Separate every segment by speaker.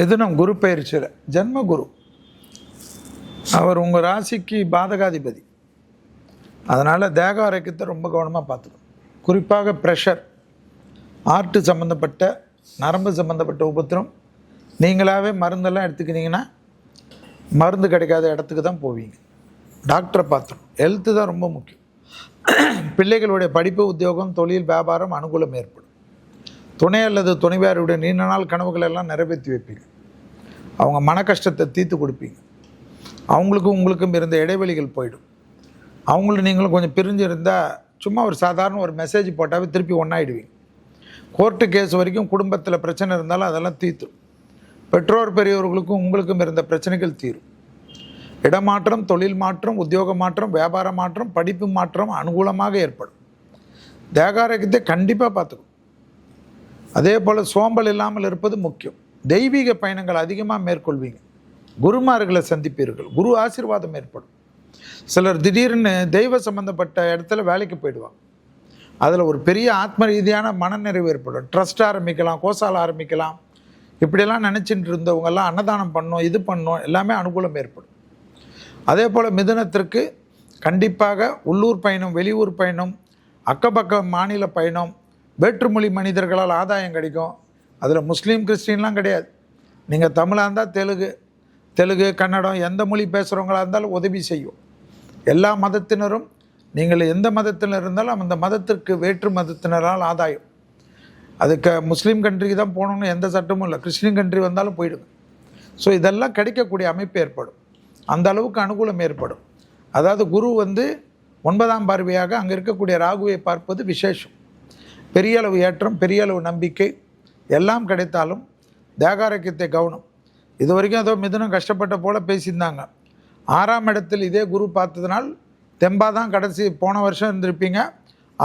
Speaker 1: மிதுனம் குரு பயிற்சியில் ஜென்ம குரு அவர் உங்கள் ராசிக்கு பாதகாதிபதி. அதனால் தேக ஆரோக்கியத்தை ரொம்ப கவனமாக பார்த்துக்கணும். குறிப்பாக ப்ரெஷர் ஆர்ட்டு சம்மந்தப்பட்ட நரம்பு சம்மந்தப்பட்ட உபத்திரம். நீங்களாகவே மருந்தெல்லாம் எடுத்துக்கினீங்கன்னா மருந்து கிடைக்காத இடத்துக்கு தான் போவீங்க. டாக்டரை பார்த்துக்கணும். ஹெல்த்து தான் ரொம்ப முக்கியம். பிள்ளைகளுடைய படிப்பு உத்தியோகம் தொழில் வியாபாரம் அனுகூலம் ஏற்படும். துணை அல்லது துணைவியாருடைய நீண்ட நாள் கனவுகள் எல்லாம் நிறைவேற்றி வைப்பீங்க. அவங்க மன கஷ்டத்தை தீர்த்து கொடுப்பீங்க. அவங்களுக்கும் உங்களுக்கும் இருந்த இடைவெளிகள் போயிடும். அவங்களும் நீங்களும் கொஞ்சம் பிரிஞ்சு இருந்தால் சும்மா ஒரு சாதாரண ஒரு மெசேஜ் போட்டாவே திருப்பி ஒன்றாயிடுவீங்க கோர்ட்டு கேஸ் வரைக்கும் குடும்பத்தில் பிரச்சனை இருந்தாலும் அதெல்லாம் தீர்த்துடும் பெற்றோர் பெரியவர்களுக்கும் உங்களுக்கும் இருந்த பிரச்சனைகள் தீரும். இடமாற்றம் தொழில் மாற்றம் உத்தியோக மாற்றம் வியாபார மாற்றம் படிப்பு மாற்றம் அனுகூலமாக ஏற்படும். தேகாரோக்கியத்தை கண்டிப்பாக பார்த்துக்கணும். அதே போல் சோம்பல் இல்லாமல் இருப்பது முக்கியம். தெய்வீக பயணங்கள் அதிகமாக மேற்கொள்வீங்க. குருமார்களை சந்திப்பீர்கள். குரு ஆசீர்வாதம் ஏற்படும். சிலர் திடீர்னு தெய்வ சம்பந்தப்பட்ட இடத்துல வேலைக்கு போயிடுவாங்க. அதில் ஒரு பெரிய ஆத்ம ரீதியான மனநிறைவு ஏற்படும். ட்ரஸ்ட் ஆரம்பிக்கலாம் கோசால் ஆரம்பிக்கலாம். இப்படியெல்லாம் நினச்சிட்டு இருந்தவங்கெல்லாம் அன்னதானம் பண்ணோம் இது பண்ணோம் எல்லாமே அனுகூலம் ஏற்படும். அதே போல் மிதுனத்திற்கு கண்டிப்பாக உள்ளூர் பயணம் வெளியூர் பயணம் அக்கப்பக்க மாநில பயணம் வேற்றுமொழி மனிதர்களால் ஆதாயம் கிடைக்கும். அதில் முஸ்லீம் கிறிஸ்டின்லாம் கிடையாது. நீங்கள் தமிழாக இருந்தால் தெலுங்கு தெலுங்கு கன்னடம் எந்த மொழி பேசுகிறவங்களா இருந்தாலும் உதவி செய்யும். எல்லா மதத்தினரும் நீங்கள் எந்த மதத்தினர் இருந்தாலும் அந்த மதத்திற்கு வேற்று மதத்தினரால் ஆதாயம். அதுக்கு முஸ்லீம் கண்ட்ரிக்கு தான் போகணுன்னு எந்த சட்டமும் இல்லை. கிறிஸ்டின் கண்ட்ரி வந்தாலும் போயிடுங்க. ஸோ இதெல்லாம் கிடைக்கக்கூடிய அமைப்பு ஏற்படும். அந்த அளவுக்கு அனுகூலம் ஏற்படும். அதாவது குரு வந்து ஒன்பதாம் பார்வையாக அங்கே இருக்கக்கூடிய ராகுவை பார்ப்பது விசேஷம். பெரிய அளவு ஏற்றம் பெரிய அளவு நம்பிக்கை எல்லாம் கிடைத்தாலும் தேகாரோக்கியத்தை கவனம். இது வரைக்கும் ஏதோ மிதுனம் கஷ்டப்பட்ட போல் பேசியிருந்தாங்க. ஆறாம் இடத்தில் இதே குரு பார்த்ததுனால் தெம்பாக தான் கடைசி போன வருஷம் இருந்திருப்பீங்க.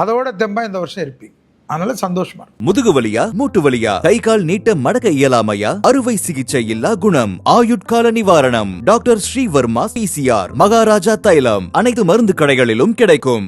Speaker 1: அதோட தெம்பா இந்த வருஷம் இருப்பீங்க. அதனால் சந்தோஷமா
Speaker 2: முதுகு வலியா மூட்டு வலியா கை கால் நீட்ட மடக்க இயலாமையா? அறுவை சிகிச்சை இல்லா குணம் ஆயுட்கால நிவாரணம். டாக்டர் ஸ்ரீவர்மா பிசிஆர் மகாராஜா தைலம். அனைத்து மருந்து கடைகளிலும் கிடைக்கும்.